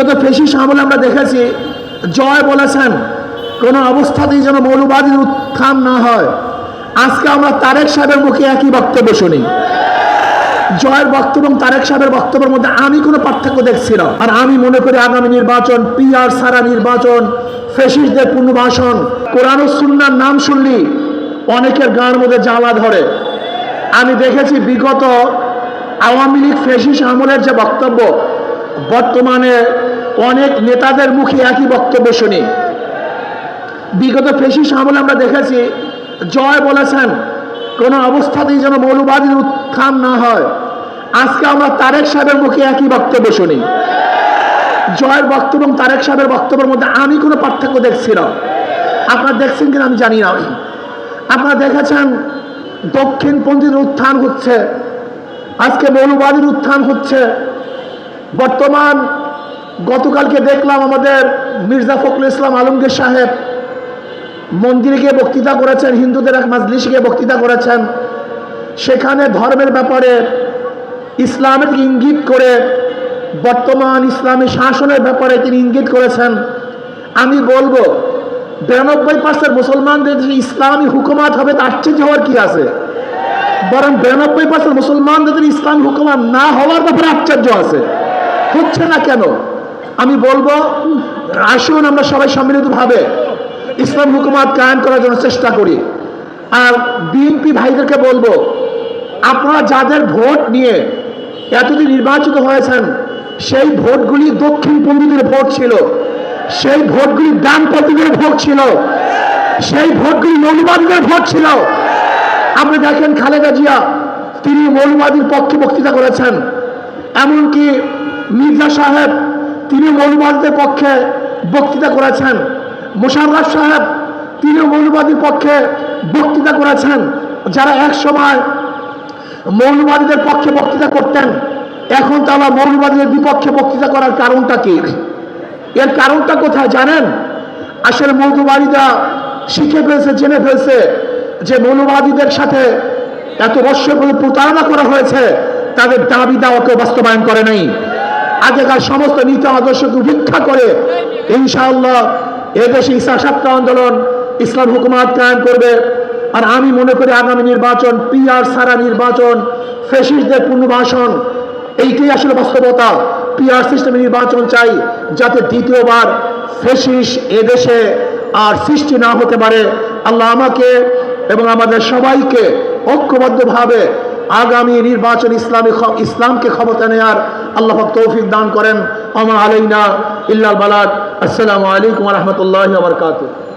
বিগত ফেসিস আমলে আমরা দেখেছি, জয় বলেছেন, কোনো অবস্থাতেই যেন মৌলবাদীর উত্থান না হয়। আজকে আমরা তারেক সাহেবের মুখে একই বক্তব্য শুনি। জয়ের বক্তব্য এবং তারেক সাহেবের বক্তব্যের মধ্যে আমি কোনো পার্থক্য দেখছি না। আর আমি মনে করি আগামী নির্বাচন, পিআর সারা নির্বাচন ফেসিসদের পুনর্বাসন কোরআন সুন্নার নাম শুনলি, অনেকের গাঁর মধ্যে জ্বালা ধরে। আমি দেখেছি বিগত আওয়ামী লীগ ফেসিস আমলের যে বক্তব্য বর্তমানে অনেক নেতাদের মুখে একই বক্তব্য শুনি। বিগত ফেসিস আমলে আমরা দেখেছি, জয় বলেছেন, কোনো অবস্থাতেই যেন মৌলবাদীর উত্থান না হয়। আজকে আমরা তারেক সাহেবের মুখে একই বক্তব্য শুনি। জয়ের বক্তব্য এবং তারেক সাহেবের বক্তব্যের মধ্যে আমি কোনো পার্থক্য দেখছি না। আপনারা দেখছেন কিনা আমি জানি না। আপনারা দেখেছেন দক্ষিণপন্থীর উত্থান হচ্ছে, আজকে মৌলবাদীর উত্থান হচ্ছে। বর্তমান গতকালকে দেখলাম আমাদের মির্জা ফখরুল ইসলাম আলমগীর সাহেব মন্দিরে গিয়ে বক্তৃতা করেছেন, হিন্দুদের এক মাজলিসে গিয়ে বক্তৃতা করেছেন। সেখানে ধর্মের ব্যাপারে ইসলামের ইঙ্গিত করে, বর্তমান ইসলামী শাসনের ব্যাপারে তিনি ইঙ্গিত করেছেন। আমি বলব, বিরানব্বই পার্সেন্ট মুসলমানদের যে ইসলামী হুকুমাত হবে তা আশ্চর্য হওয়ার কি আছে? বরং বিরানব্বই পার্সেন্ট মুসলমানদের ইসলামী হুকুমাত না হওয়ার ব্যাপারে আশ্চর্য আছে। হচ্ছে না কেন? আমি বলব, আসুন আমরা সবাই সম্মিলিতভাবে ইসলাম হুকুমাত কায়েম করার জন্য চেষ্টা করি। আর বিএনপি ভাইদেরকে বলব, আপনারা যাদের ভোট নিয়ে এতদিন নির্বাচিত হয়েছেন, সেই ভোটগুলি দক্ষিণপন্থীদের ভোট ছিল, সেই ভোটগুলি ডানপন্থীদের ভোট ছিল, সেই ভোটগুলি মৌলবাদীদের ভোট ছিল। আপনি দেখেন খালেদা জিয়া, তিনি মৌলবাদীর পক্ষে বক্তৃতা করেছেন। এমনকি মির্জা সাহেব, তিনি মৌলবাদীদের পক্ষে বক্তৃতা করেছেন। মোশাররফ সাহেব, তিনি মৌলবাদীর পক্ষে বক্তৃতা করেছেন। যারা এক সময় মৌলবাদীদের পক্ষে বক্তৃতা করতেন, এখন তারা মৌলবাদীদের বিপক্ষে বক্তৃতা করার কারণটা কি? এর কারণটা কোথায় জানেন? আসলে মৌলবাদীরা শিখে ফেলছে, জেনে ফেলছে যে মৌলবাদীদের সাথে এত বৎসর প্রতারণা করা হয়েছে, তাদের দাবি দাওয়াকে বাস্তবায়ন করে নাই। আগেকার সমস্ত নীতি আদর্শকে উপেক্ষা করে ইনশাআল্লাহ এদেশে ইসা সাপ্তাহ আন্দোলন ইসলাম হুকুমাত কায়েম করবে। আর আমি মনে করি আগামী নির্বাচন, পিআর সারা নির্বাচন ফেসিসদের পুনর্বাসন, এইটাই আসলে বাস্তবতা। পিআর সিস্টেমে নির্বাচন চাই যাতে দ্বিতীয়বার ফেসিস এদেশে আর সৃষ্টি না হতে পারে। আল্লাহ আমাকে এবং আমাদের সবাইকে ঐক্যবদ্ধভাবে আগামী নির্বাচন ইসলামী ইসলামকে ক্ষমতা নেয়ার আল্লাহ তৌফিক দান করেন। আমার আলাইনা ইল্লাল বালাদ আসসালামু আলাইকুম রহমতুল্লাহ বরকাতুহ।